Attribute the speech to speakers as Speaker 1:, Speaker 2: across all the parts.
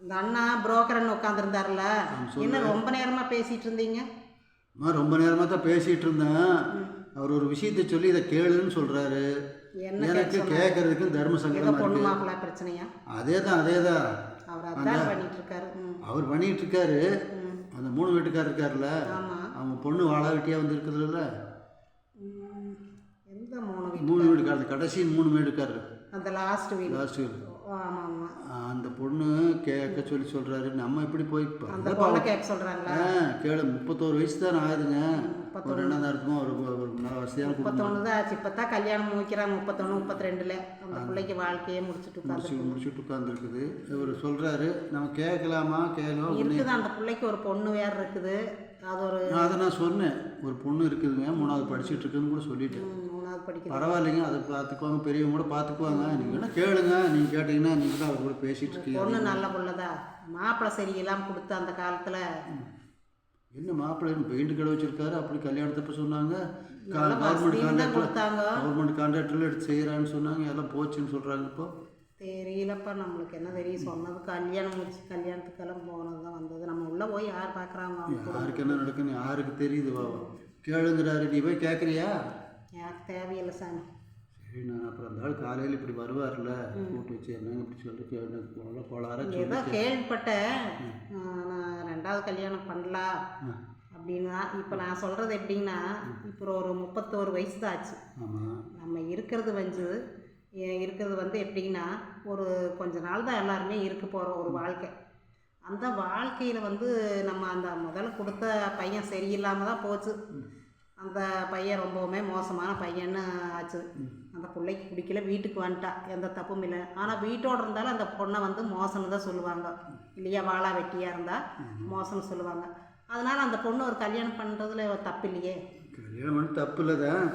Speaker 1: அந்த அண்ணா புரோக்கர்னு உட்காந்துருந்தாருல என்ன ரொம்ப நேரமா பேசிட்டு இருந்தீங்க
Speaker 2: அம்மா ரொம்ப நேரமாக தான் பேசிகிட்டு இருந்தேன் அவர் ஒரு விஷயத்தை சொல்லி இதை கேளுன்னு சொல்கிறாரு எனக்கு கேட்கறதுக்கு தர்ம
Speaker 1: மாப்பிள்ளை பிரச்சனையா?
Speaker 2: அதே தான் அதே தான்
Speaker 1: அவர் பண்ணிட்டு இருக்காரு
Speaker 2: அவர் பண்ணிட்டு இருக்காரு. அந்த மூணு வீட்டுக்காரர் இருக்காருல்ல. அவங்க பொண்ணு வாழா வெட்டியாக வந்து இருக்குதுல்ல
Speaker 1: மூணு
Speaker 2: மூணு வீட்டுக்காரர்? கடைசி மூணு வீட்டுக்காரர்.
Speaker 1: அந்த லாஸ்ட் வீடு.
Speaker 2: லாஸ்ட் வீடு. அந்த பொண்ணு கேட்க சொல்லி சொல்கிறாரு நம்ம எப்படி போய் கேளு முப்பத்தோரு வயசு தான் ஆகுதுங்க. ஒரு என்ன தான் இருக்குமோ ஒரு நல்ல வசதியான
Speaker 1: முப்பத்தொன்று தான் ஆச்சு. இப்போ தான் கல்யாணம் முடிக்கிறாங்க முப்பத்தொன்று முப்பத்தி ரெண்டுல அந்த பிள்ளைக்கு வாழ்க்கையே முடிச்சுட்டு
Speaker 2: முடிச்சு முடிச்சுட்டு உட்காந்துருக்குது இவர் சொல்கிறாரு நம்ம கேட்கலாமா கேட்கலாம்
Speaker 1: இருக்குது? அந்த பிள்ளைக்கு ஒரு பொண்ணு வேற இருக்குது. அது ஒரு
Speaker 2: அதை நான் சொன்னேன். ஒரு பொண்ணு இருக்குதுங்க மூணாவது படிச்சுட்டு இருக்குன்னு கூட சொல்லிட்டேன்.
Speaker 1: படிக்குது.
Speaker 2: பரவாயில்லைங்க அதை பார்த்துக்குவாங்க பெரியவங்க கூட பார்த்துக்குவாங்க. நீங்கள் வேணால் கேளுங்க நீங்கள் கேட்டிங்கன்னா நீங்கள் தான் அவர் கூட பேசிகிட்டு இருக்கீங்க.
Speaker 1: பொண்ணு நல்ல பிள்ளைதா? மாப்பிள்ளை சரியில்லாம கொடுத்த அந்த காலத்துல?
Speaker 2: என்ன மாப்பிள்ளை பெயிண்ட் கடை வச்சிருக்காரு? அப்படி கல்யாணத்தப்ப சொன்னாங்க. கவர்மெண்ட் கான்ட்ராக்டில் கவர்மெண்ட் கான்ட்ராக்டில் எடுத்து செய்கிறான்னு சொன்னாங்க. எல்லாம் போச்சுன்னு சொல்கிறாங்க இப்போ.
Speaker 1: தெரியலப்பா நம்மளுக்கு என்ன தெரியும்? சொன்னது கல்யாணம் முடிச்சு கல்யாணத்துக்கெல்லாம் போனது தான் வந்தது. நம்ம உள்ள போய் யார் பார்க்குறாங்க?
Speaker 2: யாருக்கு என்ன நடக்குன்னு யாருக்கு தெரியுது கேளுங்கிறாரு நீ போய் கேட்குறியா
Speaker 1: எனக்கு தேவையில்லை சாமி.
Speaker 2: சரி நான் அப்புறம் அந்த ஆள் காலையில் இப்படி வருவார்ல கூட்டு வச்சு என்னங்க இப்படி சொல்லிட்டு கோளார
Speaker 1: ஏதோ கேள்விப்பட்டேன். நான் ரெண்டாவது கல்யாணம் பண்ணலாம் அப்படின்னு இப்போ நான் சொல்கிறது எப்படின்னா இப்போ ஒரு முப்பத்தோரு வயசு தான் ஆச்சு. நம்ம இருக்கிறது வந்து இருக்கிறது வந்து எப்படின்னா ஒரு கொஞ்ச நாள் தான் எல்லாருமே இருக்க போகிறோம் ஒரு வாழ்க்கை. அந்த வாழ்க்கையில் வந்து நம்ம அந்த முதல்ல கொடுத்த பையன் சரியில்லாமல் தான் போச்சு. அந்த பையன் ரொம்பவுமே மோசமான பையன்னு ஆச்சு. அந்த பிள்ளைக்கு பிடிக்கல வீட்டுக்கு வந்துட்டா. எந்த தப்பும் இல்லை. ஆனால் வீட்டோடு இருந்தாலும் அந்த பொண்ணை வந்து மோசம்னு தான் சொல்லுவாங்க. இல்லையா வாழா வெட்டியாக இருந்தால் மோசம்னு சொல்லுவாங்க. அதனால் அந்த பொண்ணு ஒரு கல்யாணம் பண்ணுறதுல தப்பு இல்லையே
Speaker 2: கல்யாணம் பண்ணி தப்பு இல்லை தான்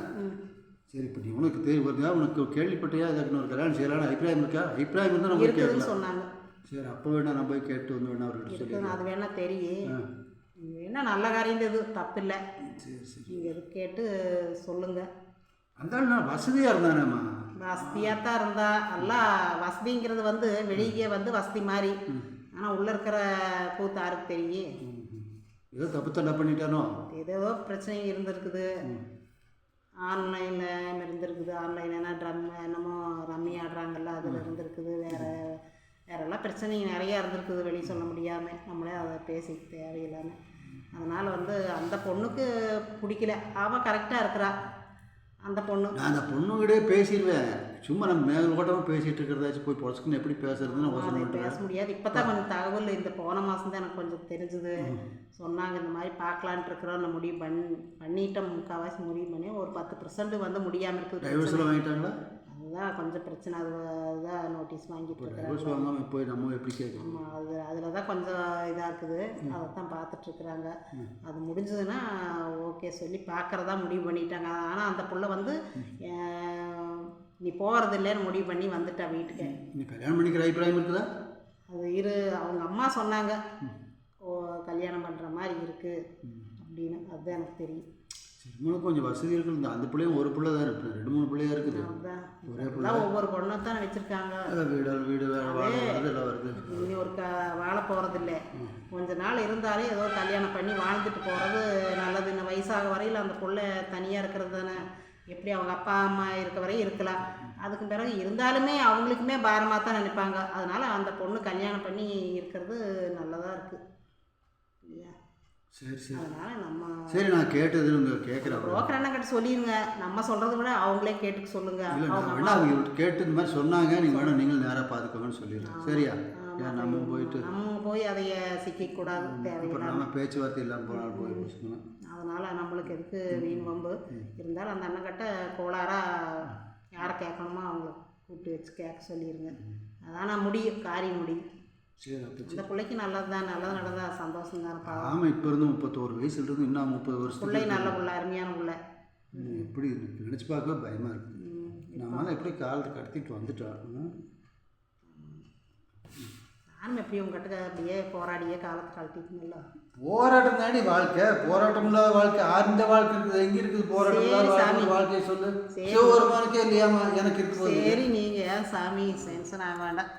Speaker 2: சரி இப்போ நீ உனக்கு தெரிய வருதா உனக்கு கேள்விப்பட்டியா? அதுக்கு ஒரு கல்யாணம் செய்யலாம்னு அபிப்பிராயம் இருக்கா? அபிப்பிராயம் இருந்தால் நம்ம கேட்கலாம்
Speaker 1: சொன்னாங்க.
Speaker 2: சரி அப்போ வேணா நான் போய் கேட்டு வந்து வேணா அவர்கிட்ட சொல்லி
Speaker 1: அது வேணா தெரியும். இது வேணா நல்ல காரியம் இது? தப்பு இல்லை
Speaker 2: சரி சரி.
Speaker 1: நீங்கள் எது கேட்டு சொல்லுங்கள்
Speaker 2: அந்த நான் வசதியாக இருந்தானேம்மா.
Speaker 1: வசதியாக தான் இருந்தா. நல்லா வசதிங்கிறது வந்து வெளியே வந்து வசதி மாதிரி. ஆனால் உள்ளே இருக்கிற கூத்து யாருக்கு தெரியும்.
Speaker 2: ஏதோ தப்பு தண்டை பண்ணிட்டானோ?
Speaker 1: ஏதோ பிரச்சனை இருந்திருக்குது. ஆன்லைனில் இருந்திருக்குது. ஆன்லைன் ட்ரம் என்னமோ ரம்மி ஆடுறாங்கல்ல அதில் இருந்திருக்குது. வேறு வேறெல்லாம் பிரச்சனைங்க நிறையா இருந்திருக்குது. வெளியே சொல்ல முடியாமல் நம்மளே அதை பேசி தேவையில்லாமல் அதனால் வந்து அந்த பொண்ணுக்கு பிடிக்கல. அவள் கரெக்டாக இருக்கிறா. அந்த பொண்ணு.
Speaker 2: நான் அந்த பொண்ணுகிட்டே பேசிடுவேன் சும்மா நம்ம மேல் ஓட்டமாக பேசிகிட்டு இருக்கிறதாச்சும் போய் பொழச்சுக்குன்னு எப்படி பேசுறதுன்னு யோசனை
Speaker 1: பேச முடியாது. இப்போ தான் கொஞ்சம் தகவல் இந்த போன மாதம் தான் எனக்கு கொஞ்சம் தெரிஞ்சுது. சொன்னாங்க இந்த மாதிரி பார்க்கலான்ட்டு இருக்கிறோம். நான் முடிவு பண்ணி பண்ணிட்டோம். முக்கால்வாசி முடிவு பண்ணி ஒரு பத்து பர்சன்ட் வந்து முடியாமல் இருக்குது.
Speaker 2: டைவர்ஸ் எல்லாம் வாங்கிட்டாங்களா?
Speaker 1: அதுதான் கொஞ்சம் பிரச்சனை. அது அதுதான் நோட்டீஸ் வாங்கிட்டு
Speaker 2: வாங்காமல் போய் நம்ம எப்படி கேட்கணும்
Speaker 1: ஆமாம் அது அதில் தான் கொஞ்சம் இதாக இருக்குது. அதை தான் பார்த்துட்ருக்குறாங்க அது முடிஞ்சதுன்னா ஓகே சொல்லி பார்க்குறதா முடிவு பண்ணிட்டாங்க. ஆனால் அந்த புள்ள வந்து நீ போகிறது இல்லைன்னு முடிவு பண்ணி வந்துட்டா வீட்டுக்கு.
Speaker 2: நீ கல்யாணம் பண்ணிக்கிற அபிப்பிராயம் இருக்குதா?
Speaker 1: அது இரு அவங்க அம்மா சொன்னாங்க. ஓ கல்யாணம் பண்ணுற மாதிரி இருக்குது அப்படின்னு. அதுதான் எனக்கு தெரியும்.
Speaker 2: உங்களுக்கு கொஞ்சம் வசதி இருக்குது இந்த அந்த பிள்ளையும் ஒரு பிள்ளை தான் இருக்குது ரெண்டு மூணு பிள்ளையா இருக்குது. ஒரே
Speaker 1: எல்லாம் ஒவ்வொரு பொண்ணை தானே வச்சுருக்காங்க
Speaker 2: வீடு வீடு வருது எல்லாம் வருது.
Speaker 1: இனி ஒரு க வாழ போகிறதில்ல கொஞ்ச நாள் இருந்தாலே ஏதோ கல்யாணம் பண்ணி வாழ்ந்துட்டு போகிறது நல்லது. இந்த வயசாக வரையில் அந்த புள்ள தனியாக இருக்கிறது தானே. எப்படி அவங்க அப்பா அம்மா இருக்க வரையும் இருக்கலாம். அதுக்கு பிறகு இருந்தாலுமே அவங்களுக்குமே பாரமாக தான் நினைப்பாங்க. அதனால் அந்த பொண்ணு கல்யாணம் பண்ணி இருக்கிறது நல்லதாக இருக்குது இல்லையா?
Speaker 2: சரி சரி.
Speaker 1: அதனால் நம்ம
Speaker 2: சரி நான் கேட்டது உங்க கேட்குறேன்
Speaker 1: புரோக்கர் என்ன கிட்ட சொல்லிடுங்க நம்ம சொல்கிறத விட அவங்களே கேட்டுக்க சொல்லுங்க.
Speaker 2: வேணா அவங்க கேட்டு இந்த மாதிரி சொன்னாங்க நீங்கள் வேணும் நீங்களும் நேராக பார்த்துக்கோங்கன்னு சொல்லிடுறேன். சரியா? நம்ம போயிட்டு
Speaker 1: நம்ம போய் அதைய சிக்கிக்கூடாது தேவையில்லாம.
Speaker 2: நம்ம பேச்சுவார்த்தை இல்லாமல் போனால் போய்
Speaker 1: அதனால் நம்மளுக்கு எதுக்கு வீண் வம்பு? இருந்தாலும் அந்த அண்ணங்கிட்ட கோளாறாக யாரை கேட்கணுமோ அவங்கள கூப்பிட்டு வச்சு கேட்க சொல்லிடுங்க அதான் முடியும் காரியம் முடியும்.
Speaker 2: சரி அப்போ
Speaker 1: அந்த பிள்ளைக்கு நல்லது தான் நல்லது நடந்தா சந்தோஷம் தானப்பா
Speaker 2: ஆமாம் இப்போ இருந்து முப்பத்தோரு வயசுல இருந்து இன்னும் முப்பது வருஷத்துக்கு
Speaker 1: பிள்ளை நல்ல பிள்ளை அருமையான பிள்ளை.
Speaker 2: எப்படி இருக்கு? நினச்சி பார்க்கவே பயமாக இருக்குது
Speaker 1: ம்.
Speaker 2: நம்மளால எப்படி காலத்தை கடத்திட்டு வந்துட்டோம்.
Speaker 1: நானும் எப்படி உங்ககிட்ட அப்படியே போராடியே காலத்தை கழட்டிக்கணும்ல.
Speaker 2: போராட்டம் தாண்டி வாழ்க்கை. போராட்டம் இல்லாத வாழ்க்கை. அந்த வாழ்க்கை இருக்குது எங்க இருக்குது போராட்டம் இல்லாத
Speaker 1: சாமி.
Speaker 2: வாழ்க்கை? வாழ்க்கையை சொல்லு. சிவபெருமானுக்கே இல்லையாமா எனக்கு இருக்குது
Speaker 1: சரி நீங்கள் சாமி சென்ஷன் ஆக வேண்டாம்.